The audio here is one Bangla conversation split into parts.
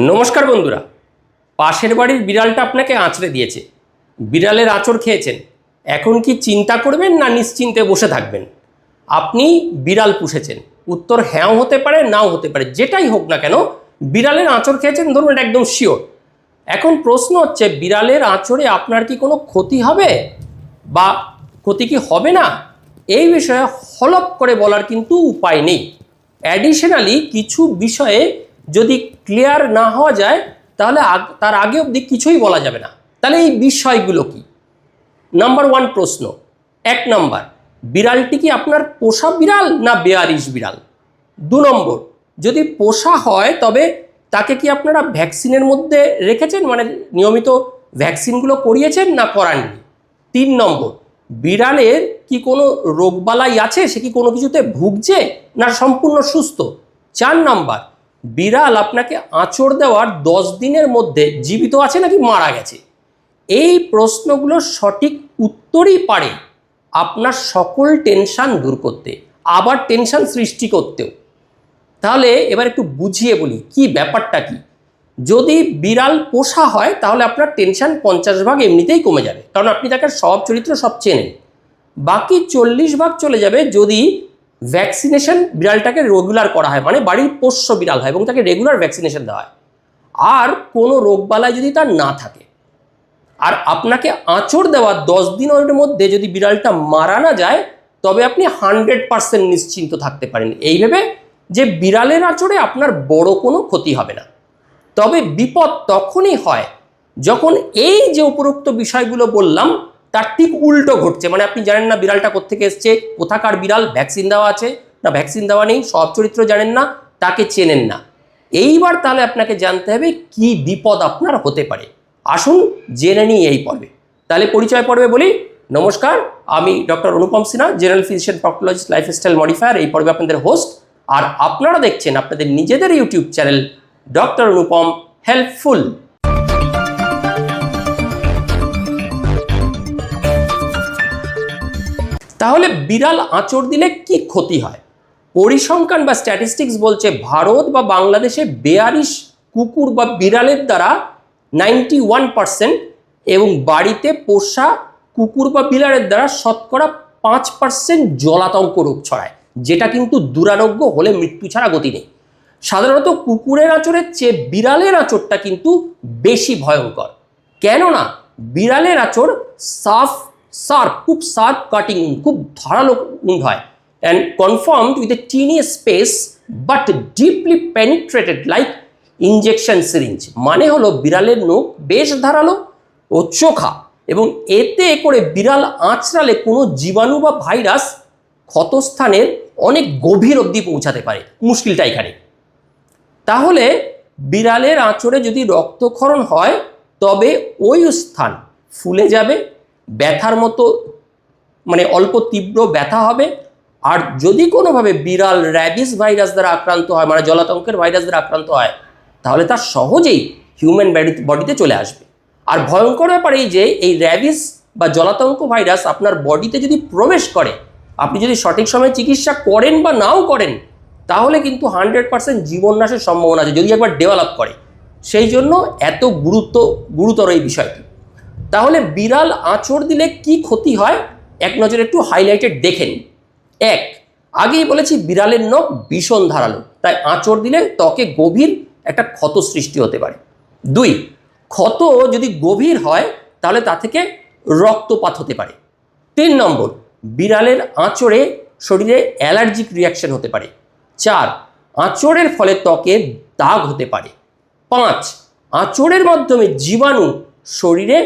নমস্কার বন্ধুরা। পাশের বাড়ির বিড়ালটা আপনাকে আঁচড়ে দিয়েছে। বিড়ালের আঁচড় খেয়েছেন। এখন কি চিন্তা করবেন না নিশ্চিন্তে বসে থাকবেন? আপনি বিড়াল পুষেছেন। উত্তর হ্যাঁও হতে পারে, নাও হতে পারে, যেটাই হোক না কেন, বিড়ালের আঁচড় খেয়েছেন ধরুন এটা একদম শিওর এখন প্রশ্ন হচ্ছে, বিড়ালের আঁচড়ে আপনার কি কোনো ক্ষতি হবে? বা ক্ষতি কি হবে না? এই বিষয়ে হলপ করে বলার কিন্তু উপায় নেই। অ্যাডিশনালি কিছু বিষয়ে যদি ক্লিয়ার না হওয়া যায়, তাহলে তার আগে অবধি কিছুই বলা যাবে না। তাহলে এই বিষয়গুলো কি? নাম্বার ওয়ান প্রশ্ন। এক নাম্বার বিড়ালটি কি আপনার পোষা বিড়াল না বেয়ারিশ বিড়াল? দু নম্বর যদি পোষা হয়, তবে তাকে কি আপনারা ভ্যাকসিনের মধ্যে রেখেছেন? মানে নিয়মিত ভ্যাকসিনগুলো করিয়েছেন না করাননি? তিন নম্বর বিড়ালের কি কোনো রোগবালাই আছে? সে কি কোনো কিছুতে ভুগছে? না সম্পূর্ণ সুস্থ? চার নাম্বার বিড়াল আপনাকে আঁচড় দেওয়ার দশ দিনের মধ্যে জীবিত আছে নাকি মারা গেছে? এই প্রশ্নগুলোর সঠিক উত্তরই পারে আপনার সকল টেনশন দূর করতে, আবার টেনশন সৃষ্টি করতেও। তাহলে এবার একটু বুঝিয়ে বলি, কি ব্যাপারটা কি? যদি বিড়াল পোষা হয়, তাহলে আপনার টেনশন পঞ্চাশ ভাগ এমনিতেই কমে যাবে। কারণ আপনি তাকে সব চরিত্র সব চেনেন। বাকি চল্লিশ ভাগ চলে যাবে যদি ভ্যাকসিনেশন বিড়ালটাকে রেগুলার করা হয় মানে বাড়ির পোষ্য বিড়াল হয় এবং তাকে রেগুলার ভ্যাকসিনেশন দেওয়া হয়। আর কোনো রোগবালাই যদি তার না থাকে, আর আপনাকে আঁচড় দেওয়ার দশ দিনের মধ্যে যদি বিড়ালটা মারা না যায়, তবে আপনি হান্ড্রেড পার্সেন্ট নিশ্চিন্ত থাকতে পারেন। এই ভেবে যে বিড়ালের আঁচড়ে আপনার বড় কোনো ক্ষতি হবে না। তবে বিপদ তখনই হয় যখন এই যে উপরোক্ত বিষয়গুলো বললাম তার ঠিক উল্টো ঘটছে। মানে আপনি জানেন না বিড়ালটা কোথেকে এসছে, কোথাকার বিড়াল ভ্যাকসিন দেওয়া আছে? না ভ্যাকসিন দেওয়া নেই, সব চরিত্র জানেন না, তাকে চেনেন না। এইবার তাহলে আপনাকে জানতে হবে কি বিপদ আপনার হতে পারে। আসুন জেনে নিই এই পর্বে। তাহলে পরিচয় পর্বে বলি, নমস্কার, আমি doctor Anupam Sinha general physician proctologist lifestyle modifier এই পর্বে আপনাদের হোস্ট আর আপনারা দেখছেন, আপনাদের নিজেদের YouTube channel doctor Anupam helpful তাহলে বিড়াল আঁচড় দিলে কি ক্ষতি হয়? পরিসংখ্যান বা স্ট্যাটিস্টিক্স বলছে ভারত বা বাংলাদেশে বেয়ারিশ কুকুর বা বিড়ালের দ্বারা নাইনটি ওয়ান পার্সেন্ট এবং বাড়িতে পোষা কুকুর বা বিড়ালের দ্বারা শতকরা পাঁচ পার্সেন্ট জলাতঙ্ক রোগ ছড়ায়, যেটা কিন্তু দুরারোগ্য হলে মৃত্যু ছাড়া গতি নেই। সাধারণত কুকুরের আঁচড়ের চেয়ে বিড়ালের আঁচড়টা কিন্তু বেশি ভয়ঙ্কর। কেননা বিড়ালের আঁচড় সাফ শার্প খুব শার্প কাটিং খুব ধারালো উন্ড হয়। And confirmed with a tiny space but deeply penetrated like injection syringe মানে হলো বিড়ালের নখ বেশ ধারালো ও চোখা, এবং এতে করে বিড়াল আঁচড়ালে কোনো জীবাণু বা ভাইরাস ক্ষতস্থানের অনেক গভীর অবধি পৌঁছাতে পারে। মুশকিলটা এখানে। তাহলে বিড়ালের আঁচড়ে যদি রক্তক্ষরণ হয়, তবে ওই স্থান ফুলে যাবে ব্যথার মতো মানে অল্প তীব্র ব্যথা হবে। আর যদি কোনোভাবে বিড়াল র্যাবিস ভাইরাস দ্বারা আক্রান্ত হয় মানে জলাতঙ্কের ভাইরাস দ্বারা আক্রান্ত হয়, তাহলে তা সহজেই হিউম্যান বডিতে চলে আসবে। আর ভয়ঙ্কর ব্যাপার এই যে, এই র্যাবিস বা জলাতঙ্ক ভাইরাস আপনার বডিতে যদি প্রবেশ করে, আপনি যদি সঠিক সময়ে চিকিৎসা করেন বা নাও করেন, তাহলে কিন্তু হান্ড্রেড পার্সেন্ট জীবন নাশের সম্ভাবনা আছে, যদি একবার ডেভেলপ করে। সেই জন্য এত গুরুত্ব, গুরুতর এই বিষয়টি। তাহলে বিড়াল আঁচড় দিলে কি ক্ষতি হয়? এক নজরে একটু হাইলাইটেড দেখেন এক, আগেই বলেছি বিড়ালের নখ ভীষণ ধারালো, তাই আঁচড় দিলে ত্বকে গভীর একটা ক্ষত সৃষ্টি হতে পারে। দুই, ক্ষত যদি গভীর হয়, তাহলে তা থেকে রক্তপাত হতে পারে। তিন নম্বর, বিড়ালের আঁচড়ে শরীরে অ্যালার্জিক রিয়াকশন হতে পারে। চার, আঁচড়ের ফলে ত্বকে দাগ হতে পারে। পাঁচ, আঁচড়ের মাধ্যমে জীবাণু শরীরে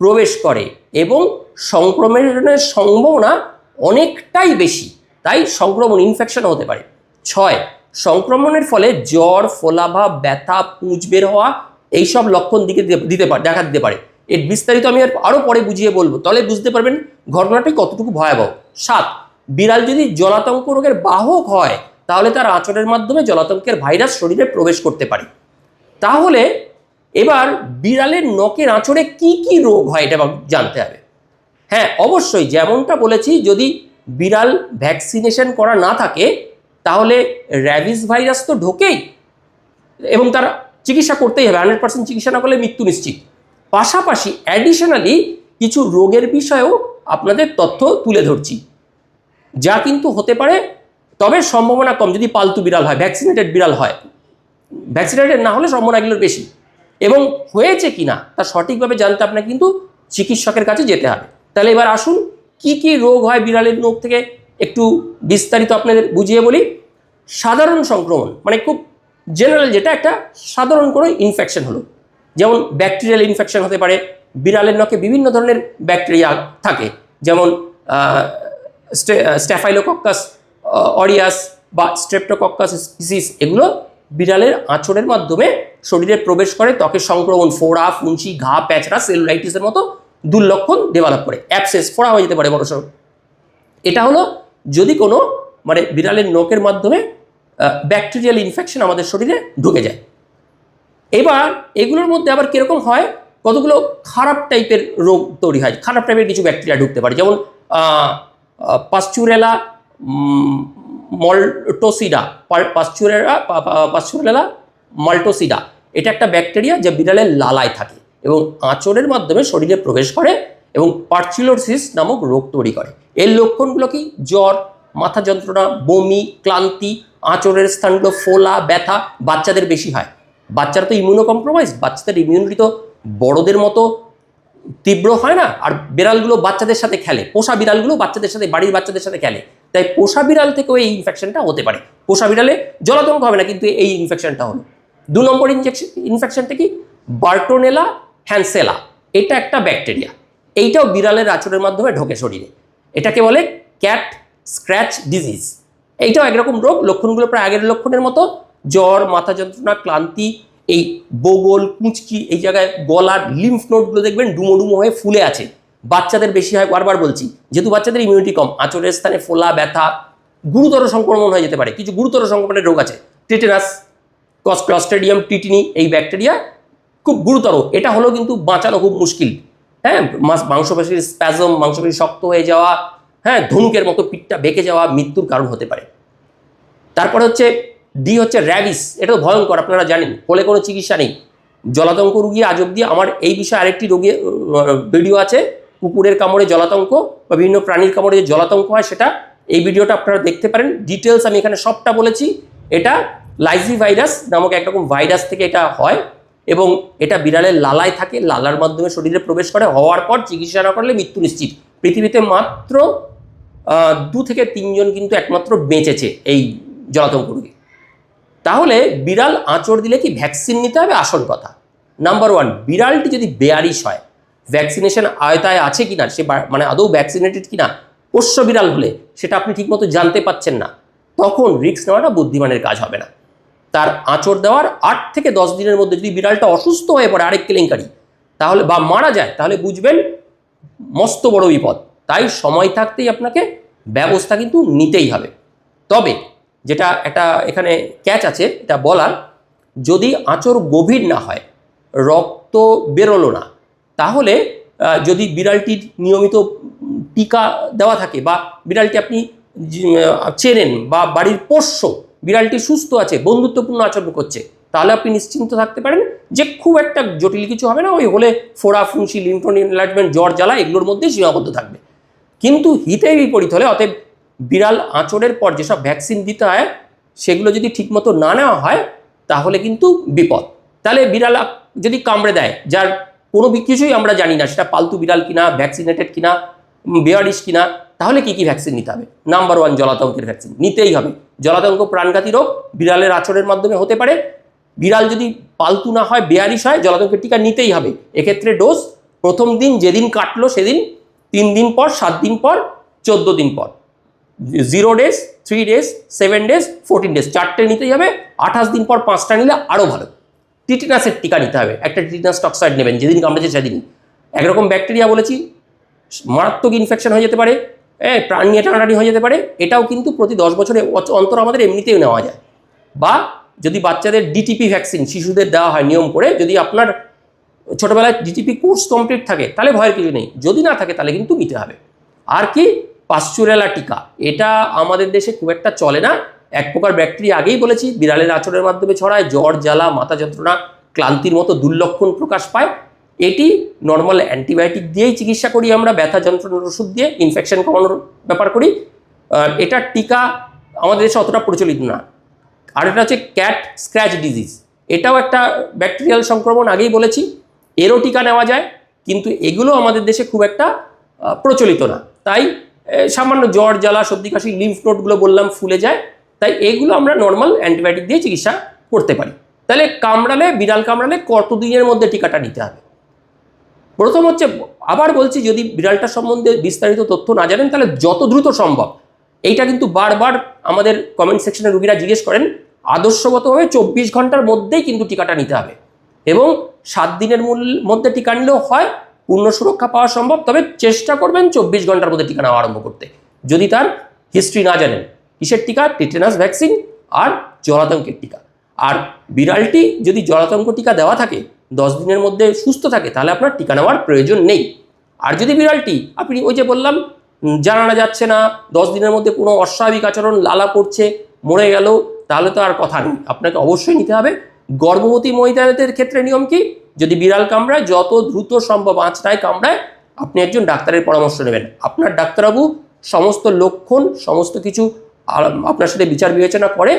প্রবেশ করে এবং সংক্রমণের সম্ভাবনা অনেকটাই বেশি। তাই সংক্রমণ ইনফেকশন হতে পারে। ছয়, সংক্রমণের ফলে জ্বর, ফোলাভাব, ব্যথা, পুঁজ বের হওয়া এইসব লক্ষণ দিকে দিতে পারে দেখা দিতে পারে। এর বিস্তারিত আমি আর আরও পরে বুঝিয়ে বলব। তাহলে বুঝতে পারবেন ঘটনাটি কতটুকু ভয়াবহ। সাত, বিড়াল যদি জলাতঙ্ক রোগের বাহক হয়, তাহলে তার আচরের মাধ্যমে জলাতঙ্কের ভাইরাস শরীরে প্রবেশ করতে পারে। তাহলে এবার বিড়ালের নখের আঁচড়ে কি কি রোগ হয় এটা জানতে হবে। হ্যাঁ অবশ্যই যেমনটা বলেছি, যদি বিড়াল ভ্যাকসিনেশন করা না থাকে, তাহলে র্যাবিস ভাইরাস তো ঢোকেই। এবং তার চিকিৎসা করতেই হবে হান্ড্রেড পার্সেন্ট চিকিৎসা না করলে মৃত্যু নিশ্চিত। পাশাপাশি অ্যাডিশনালি কিছু রোগের বিষয়েও আপনাদের তথ্য তুলে ধরছি। যা কিন্তু হতে পারে, তবে সম্ভাবনা কম। যদি পালতু বিড়াল হয় ভ্যাকসিনেটেড বিড়াল হয় ভ্যাকসিনেটেড না হলে সম্ভাবনা এগুলোর বেশি। এবং হয়েছে কি না, তা সঠিকভাবে জানতে আপনাকে কিন্তু চিকিৎসকের কাছে যেতে হবে। তাহলে এবার আসুন, কি কি রোগ হয় বিড়ালের রোগ থেকে? একটু বিস্তারিত আপনাদের বুঝিয়ে বলি। সাধারণ সংক্রমণ মানে খুব জেনারেল যেটা, একটা সাধারণ কোনো ইনফেকশন হলো। যেমন ব্যাকটেরিয়াল ইনফেকশন হতে পারে, বিড়ালের নখে বিভিন্ন ধরনের ব্যাকটেরিয়া থাকে। যেমন স্ট্যাফাইলোকক্কাস অরিয়াস বা স্ট্রেপ্টোকক্কাস স্পিসিস এগুলো বিড়ালের আঁচড়ের মাধ্যমে শরীরে প্রবেশ করে, ত্বকের সংক্রমণ, ফোড়া, ফুঞ্চি, ঘা, প্যাচড়া, সেলুলাইটিসের মতো দুর্লক্ষণ ডেভেলপ করে। অ্যাপসেস ফোড়া হয়ে যেতে পারে বড়সড় এটা হলো যদি কোনো মানে বিড়ালের নখের মাধ্যমে ব্যাকটেরিয়াল ইনফেকশন আমাদের শরীরে ঢুকে যায়। এবার এগুলোর মধ্যে আবার কীরকম হয়? কতগুলো খারাপ টাইপের রোগ তৈরি হয়? খারাপ টাইপের কিছু ব্যাকটেরিয়া ঢুকতে পারে। যেমন পাস্চুরেলা মল্টোসিডা পাস্চুরেলা পাস্চুরেলা মাল্টোসিডা। এটা একটা ব্যাকটেরিয়া যা বিড়ালের লালায় থাকে এবং আঁচড়ের মাধ্যমে শরীরে প্রবেশ করে এবং পার্চুলোসিস নামক রোগ তৈরি করে। এর লক্ষণগুলো কি? জ্বর, মাথা যন্ত্রণা, বমি, ক্লান্তি আঁচড়ের স্থানগুলো ফোলা, ব্যথা, বাচ্চাদের বেশি হয়। বাচ্চারা তো ইমিউনো কম্প্রোমাইজ বাচ্চাদের ইমিউনিটি তো বড়দের মতো তীব্র হয় না। আর বিড়ালগুলো বাচ্চাদের সাথে খেলে, পোষা বিড়ালগুলো বাচ্চাদের সাথে, বাড়ির বাচ্চাদের সাথে খেলে। তাই পোষা বিড়াল থেকেও এই ইনফেকশনটা হতে পারে। পোষা বিড়ালে জলাতঙ্ক হবে না, কিন্তু এই ইনফেকশনটা হলো দু নম্বর ইনজেকশন ইনফেকশনটা কি? বার্টোনেলা হ্যান্সেলা এটা একটা ব্যাকটেরিয়া এইটাও বিড়ালের আচরের মাধ্যমে ঢোকে শরীরে। এটাকে বলে ক্যাট স্ক্র্যাচ ডিজিজ এইটাও একরকম রোগ, লক্ষণগুলো প্রায় আগের লক্ষণের মতো। জ্বর, মাথা যন্ত্রণা, ক্লান্তি, এই বগল, কুঁচকি, এই জায়গায় গলার লিম্ফ নোটগুলো দেখবেন ডুমো ডুমো হয়ে ফুলে আছে। বাচ্চাদের বেশি হয়, বারবার বলছি। যেহেতু বাচ্চাদের ইমিউনিটি কম আঁচড়ের স্থানে ফোলা, ব্যথা, গুরুতর সংক্রমণ হয়ে যেতে পারে। কিছু গুরুতর সংক্রমণের রোগ আছে টিটেনাস ক্লস্ট্রেডিয়াম টিটিনি এই ব্যাকটেরিয়া খুব গুরুতর। এটা হলেও কিন্তু বাঁচানো খুব মুশকিল। হ্যাঁ মাস- মাংসপেশির স্প্যাজম মাংসপেশি শক্ত হয়ে যাওয়া হ্যাঁ ধনুকের মতো পিঠটা বেঁকে যাওয়া মৃত্যুর কারণ হতে পারে। তারপরে হচ্ছে ডি হচ্ছে র্যাবিস এটা তো ভয়ঙ্কর, আপনারা জানেন ফলে কোনো চিকিৎসা নেই। জলাতঙ্ক রুগী আজ অব্দি আমার এই বিষয়ে আরেকটি রোগী ভিডিও আছে। কুকুরের কামড়ে জলাতঙ্ক বা বিভিন্ন প্রাণীর কামড়ে যে জলাতঙ্ক হয় সেটা এই ভিডিওটা আপনারা দেখতে পারেন। ডিটেলস আমি এখানে সবটা বলেছি। এটা লাইজি ভাইরাস নামক একরকম ভাইরাস থেকে এটা হয় এবং এটা বিড়ালের লালায় থাকে। লালার মাধ্যমে শরীরে প্রবেশ করে। হওয়ার পর চিকিৎসা না করলে মৃত্যু নিশ্চিত। পৃথিবীতে মাত্র দু থেকে তিনজন কিন্তু একমাত্র বেঁচেছে এই জলাতঙ্ক রোগী। তাহলে বিড়াল আঁচড় দিলে কি ভ্যাকসিন নিতে হবে? আসল কথা। নাম্বার ওয়ান বিড়ালটি যদি বেয়ারিশ হয় ভ্যাকসিনেশন আয়তায় আছে কিনা, সে মানে আদৌ ভ্যাকসিনেটেড কিনা, পোষ্য বিড়াল হলে সেটা আপনি ঠিকমতো জানতে পাচ্ছেন না। তখন রিস্ক নেওয়াটা বুদ্ধিমানের কাজ হবে না। তার আঁচড় দেওয়ার আট থেকে দশ দিনের মধ্যে যদি বিড়ালটা অসুস্থ হয়ে পড়ে আরেক কেলেঙ্কারি, তাহলে বা মারা যায়, তাহলে বুঝবেন মস্ত বড় বিপদ। তাই সময় থাকতেই আপনাকে ব্যবস্থা কিন্তু নিতেই হবে। তবে যেটা একটা এখানে ক্যাচ আছে, এটা বলার, যদি আঁচড় গভীর না হয়, রক্ত বেরোলো না তাহলে যদি বিড়ালটির নিয়মিত টিকা দেওয়া থাকে বা বিড়ালটি আপনি চেনেন বা বাড়ির পোষ্য, বিড়ালটি সুস্থ আছে, বন্ধুত্বপূর্ণ আচরণ করছে, তাহলে আপনি নিশ্চিন্ত থাকতে পারেন যে খুব একটা জটিল কিছু হবে না, ওই হলে ফোড়া, ফুঁসি লিম্ফোন এনলার্জমেন্ট জ্বর, জ্বালা এগুলোর মধ্যেই সীমাবদ্ধ থাকবে। কিন্তু হিতে বিপরীত হলে, অতএব বিড়াল আঁচড়ের পর যেসব ভ্যাকসিন দিতে হয়, সেগুলো যদি ঠিকমতো না নেওয়া হয়, তাহলে কিন্তু বিপদ। তাহলে বিড়াল যদি কামড়ে দেয়, যার কোনো কিছুই আমরা জানি না। সেটা পালতু বিড়াল কিনা ভ্যাকসিনেটেড কিনা বেয়ারিশ কিনা, তাহলে কি কি ভ্যাকসিন নিতে হবে? নাম্বার ওয়ান জলাতঙ্কের ভ্যাকসিন নিতেই হবে। জলাতঙ্ক প্রাণঘাতী রোগ বিড়ালের আচরের মাধ্যমে হতে পারে। বিড়াল যদি পালতু না হয় বেয়ারিশ হয়, জলাতঙ্কের টিকা নিতেই হবে। এক্ষেত্রে ডোজ প্রথম দিন, যেদিন কাটলো সেদিন, তিন দিন পর, সাত দিন পর, চোদ্দ দিন পর। Zero days three days seven days fourteen days চারটে নিতেই হবে। আঠাশ দিন পর পাঁচটা নিলে আরও ভালো। টিটিনাসের টিকা নিতে হবে। একটা টিটিনাস টক্সাইড নেবেন, যেদিন কামড়েছে সেদিনই একরকম ব্যাকটেরিয়া বলেছি, মারাত্মক ইনফেকশন হয়ে যেতে পারে, এ, প্রাণ নিয়ে টানাটানি হয়ে যেতে পারে, এটাও কিন্তু প্রতি দশ বছরে অন্তর আমাদের এমনিতেও নেওয়া যায়। বা যদি বাচ্চাদের ডিটিপি ভ্যাকসিন শিশুদের দেওয়া হয় নিয়ম করে, যদি আপনার ছোটোবেলায় ডিটিপি কোর্স কমপ্লিট থাকে, তাহলে ভয়ের কিছু নেই। যদি না থাকে, তাহলে কিন্তু নিতে হবে। আর কি? পাশ্চুরেলা টিকা। এটা আমাদের দেশে খুব একটা চলে না। এক প্রকার ব্যাকটেরিয়া আগেই বলেছি, বিড়ালের আচরের মাধ্যমে ছড়ায়, জ্বর, জ্বালা, মাথা যন্ত্রণা, ক্লান্তির মতো দুর্লক্ষণ প্রকাশ পায়। এটি নর্মাল অ্যান্টিবায়োটিক দিয়েই চিকিৎসা করি আমরা, ব্যথা, যন্ত্রণার ওষুধ দিয়ে ইনফেকশন কমানোর ব্যাপার করি। আর এটার টিকা আমাদের দেশে অতটা প্রচলিত না। আর এটা হচ্ছে ক্যাট স্ক্র্যাচ ডিজিজ এটাও একটা ব্যাকটেরিয়াল সংক্রমণ আগেই বলেছি, এরও টিকা নেওয়া যায়, কিন্তু এগুলো আমাদের দেশে খুব একটা প্রচলিত না। তাই সামান্য জ্বর, জ্বালা, সর্দি, কাশি লিম্ফ নোটগুলো বললাম, ফুলে যায়। তাই এগুলো আমরা নর্মাল অ্যান্টিবায়োটিক দিয়ে চিকিৎসা করতে পারি। তাহলে কামড়ালে, বিড়াল কামড়ালে কতদিনের মধ্যে টিকাটা নিতে হবে? প্রথম হচ্ছে, আবার বলছি, যদি বিড়ালটা সম্বন্ধে বিস্তারিত তথ্য না জানেন, তাহলে যত দ্রুত সম্ভব। এইটা কিন্তু বারবার আমাদের কমেন্ট সেকশনে রুগীরা জিজ্ঞেস করেন, আদর্শগতভাবে চব্বিশ ঘণ্টার মধ্যেই কিন্তু টিকাটা নিতে হবে। এবং সাত দিনের মূল- মধ্যে টিকা নিলেও হয়, পূর্ণ সুরক্ষা পাওয়া সম্ভব, তবে চেষ্টা করবেন চব্বিশ ঘণ্টার মধ্যে টিকা নেওয়া আরম্ভ করতে। যদি তার হিস্ট্রি না জানেন কিসের টিকা? টিটেনাস ভ্যাকসিন আর জলাতঙ্কের টিকা। আর বিড়ালটি যদি জলাতঙ্ক টিকা দেওয়া থাকে, দশ দিনের মধ্যে সুস্থ থাকে, তাহলে আপনার টিকা নেওয়ার প্রয়োজন নেই। আর যদি বিড়ালটি, আপনি ওই যে বললাম জানানো যাচ্ছে না, দশ দিনের মধ্যে কোনো অস্বাভাবিক আচরণ, লালা পড়ছে, মরে গেল, তাহলে তো আর কথা নেই। আপনাকে অবশ্যই নিতে হবে গর্ভবতী মহিলাদের ক্ষেত্রে নিয়ম কি? যদি বিড়াল কামড়ায়, যত দ্রুত সম্ভব আঁচটায় কামড়ায়, আপনি একজন ডাক্তারের পরামর্শ নেবেন। আপনার ডাক্তারবাবু সমস্ত লক্ষণ, সমস্ত কিছু আপনার সাথে বিচার বিবেচনা করে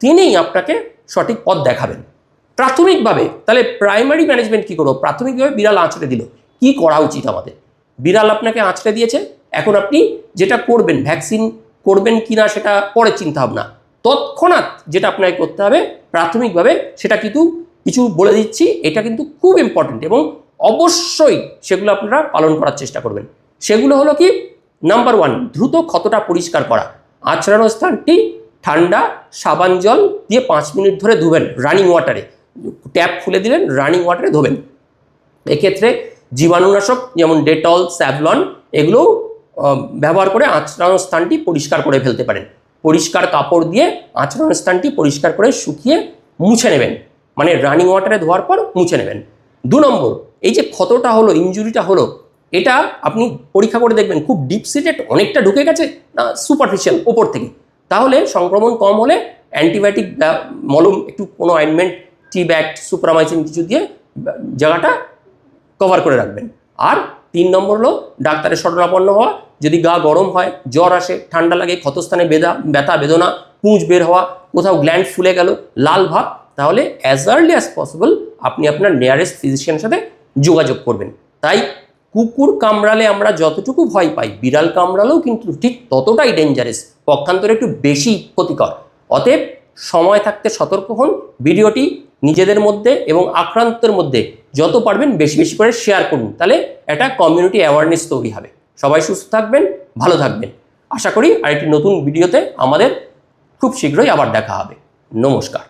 তিনিই আপনাকে সঠিক পথ দেখাবেন। প্রাথমিকভাবে তাহলে প্রাইমারি ম্যানেজমেন্ট কী করব প্রাথমিকভাবে বিড়াল আঁচড়ে দিল। কি করা উচিত আমাদের? বিড়াল আপনাকে আঁচড়ে দিয়েছে। এখন আপনি যেটা করবেন ভ্যাকসিন করবেন কি না সেটা পরে চিন্তা ভাবনা। তৎক্ষণাৎ যেটা আপনাকে করতে হবে, প্রাথমিকভাবে সেটা কিন্তু কিছু বলে দিচ্ছি, এটা কিন্তু খুব ইম্পর্টেন্ট এবং অবশ্যই সেগুলো আপনারা পালন করার চেষ্টা করবেন। সেগুলো হলো কি? নাম্বার ওয়ান দ্রুত ক্ষতটা পরিষ্কার করা। আচড়ানো স্থানটি ঠান্ডা, সাবান জল দিয়ে পাঁচ মিনিট ধরে ধুবেন রানিং ওয়াটারে ট্যাপ খুলে দিলেন রানিং ওয়াটারে ধোবেন। এক্ষেত্রে জীবাণুনাশক যেমন ডেটল স্যাভলন এগুলো ব্যবহার করে আঁচড়ানোর স্থানটি পরিষ্কার করে ফেলতে পারেন। পরিষ্কার কাপড় দিয়ে আঁচড়ানোর স্থানটি পরিষ্কার করে শুকিয়ে মুছে নেবেন। মানে রানিং ওয়াটারে ধোয়ার পর মুছে নেবেন। দু নম্বর, এই যে ক্ষতটা হলো ইঞ্জুরিটা হলো এটা আপনি পরীক্ষা করে দেখবেন, খুব ডিপ সিটেড অনেকটা ঢুকে গেছে, না সুপারফিশিয়াল ওপর থেকে। তাহলে সংক্রমণ কম হলে অ্যান্টিবায়োটিক মলম, একটু কোনো অয়েনমেন্ট টি ব্যাট সুপ্রামাইসিন কিছু দিয়ে জায়গাটা কভার করে রাখবেন। আর তিন নম্বর হলো ডাক্তারের শরণাপন্ন হওয়া, যদি গা গরম হয়, জ্বর আসে, ঠান্ডা লাগে, ক্ষতস্থানে বেদা, ব্যথা, বেদনা, পুঁজ বের হওয়া, কোথাও গ্ল্যান্ড ফুলে গেল, লাল ভাব, তাহলে অ্যাজ আর্লি অ্যাজ পসিবল আপনি আপনার নিয়ারেস্ট ফিজিশিয়ানের সাথে যোগাযোগ করবেন। তাই কুকুর কামড়ালে আমরা যতটুকু ভয় পাই, বিড়াল কামড়ালেও কিন্তু ঠিক ততটাই ডেঞ্জারাস পক্ষান্তরে একটু বেশি ক্ষতিকর। অতএব সময় থাকতে সতর্ক হন, ভিডিওটি নিজেদের মধ্যে এবং আক্রান্তের মধ্যে যত পারবেন বেশি বেশি করে শেয়ার করুন, তাহলে এটা কমিউনিটি অ্যাওয়ারনেস তৈরি হবে। সবাই সুস্থ থাকবেন, ভালো থাকবেন। আশা করি আরেকটি নতুন ভিডিওতে আমাদের খুব শীঘ্রই আবার দেখা হবে। নমস্কার।